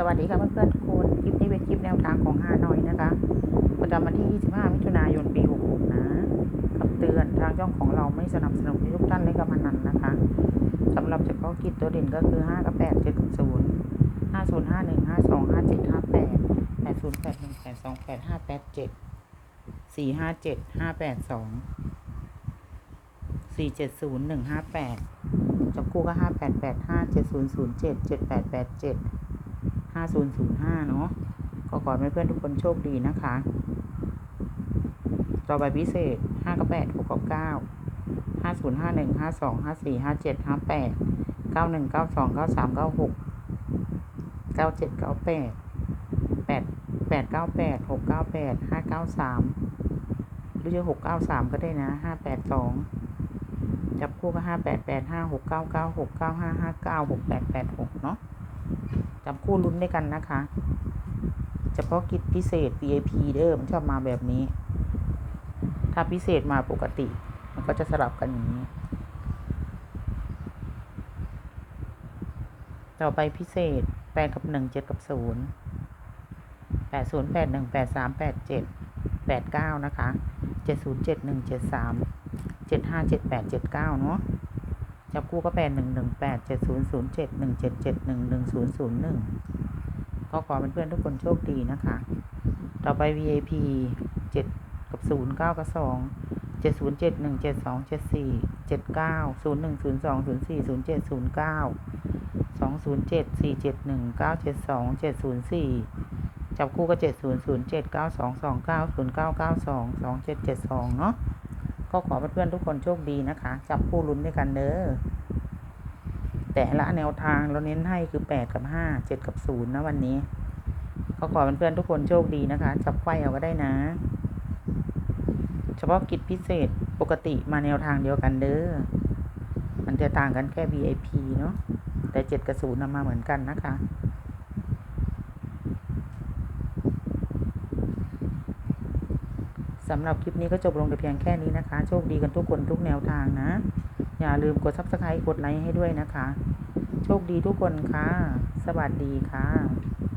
สวัสดีค่ะเพื่อนๆทุกคนคลิปนี้เป็นคลิปแนวทางของฮานอยนะคะประจำวันที่ 25 มิถุนายน ปี 66 นะคำเตือนทางช่องของเราไม่สนับสนุนให้ทุกท่านเล่นการพนันนะคะสำหรับเฉพาะกิจตัวเด่นก็คือ 5 กับ 8 7 0 50 51 52 57 58 80 81 82 85 87 457 582 470 158จับคู่ก็ห้าแปดแปดห้าเจ็ดศูนย์ศูนย์เจ็ดเจ็ดแปดแปดเจ็ดห้า ศูนย์ศูนย์ห้าเนาะก็ขอให้เพื่อนทุกคนโชคดีนะคะ ต่อไปพิเศษห้ากับแปดหกกับเก้าห้าศูนย์ห้าหนึ่งห้าสองห้าสี่ห้าเจ็ดห้าแปดเก้าหนึ่งเก้าสองเก้าสามเก้าหกเก้าเจ็ดเก้าแปดแปดแปดเก้าแปดหกเก้าแปดห้าเก้าสามหรือจะหกเก้าสามก็ได้นะห้าแปดสองจับคู่ก็ห้าแปดแปดห้าหกเก้าเก้าหกเก้าห้าห้าเก้าหกแปดแปดหกเนาะ จับคู่ลุ้นด้วยกันนะคะ เฉพาะกิจพิเศษ VIP เด้อมันชอบมาแบบนี้ ถ้าพิเศษมาปกติ มันก็จะสลับกันอย่างนี้ ต่อไปพิเศษแปดกับหนึ่งเจ็ดกับศูนย์แปดศูนย์แปดหนึ่งแปดสามแปดเจ็ดแปดเก้านะคะเจ็ดศูนย์เจ็ดหนึ่งเจ็ดสามเจ็ดห้าเจ็ดแปดเจ็ดเก้าเนาะ จับคู่ก็แปดหนึ่งหนึ่งแปดเจ็ดศูนย์ศูนย์เจ็ดหนึ่งเจ็ดเจ็ดหนึ่งหนึ่งศูนย์ศูนย์หนึ่งก็ขอเป็นเพื่อนทุกคนโชคดีนะคะ ต่อไป VIP เจ็ดกับศูนย์เก้ากับสองเจ็ดศูนย์เจ็ดหนึ่งเจ็ดสองเจ็ดสี่เจ็ดเก้าศูนย์หนึ่งศูนย์สองศูนย์สี่ศูนย์เจ็ดศูนย์เก้าสองศูนย์เจ็ดสี่เจ็ดหนึ่งเก้าเจ็ดสองเจ็ดศูนย์สี่จับคู่ก็เจ็ดศูนย์ศูนย์เจ็ดเก้าสองสองเก้าศูนย์เก้าเก้าสองสองเจ็ดเจ็ดสองเนาะ ก็ขอเพื่อนๆทุกคนโชคดีนะคะ จับคู่ลุ้นด้วยกันเด้อแต่ละแนวทางเราเน้นให้คือแปดกับห้าเจ็ดกับศูนย์นะวันนี้ ก็ขอเพื่อนๆทุกคนโชคดีนะคะ จับไขว้เอาก็ได้นะ เฉพาะกิจพิเศษปกติมาแนวทางเดียวกันเด้อมันจะต่างกันแค่ VIP เนาะแต่เจ็ดกับศูนย์นำมาเหมือนกันนะคะ สำหรับคลิปนี้ก็จบลงแต่เพียงแค่นี้นะคะ โชคดีกันทุกคนทุกแนวทางนะ อย่าลืมกด subscribe กดไลค์ให้ด้วยนะคะ โชคดีทุกคนค่ะ สวัสดีค่ะ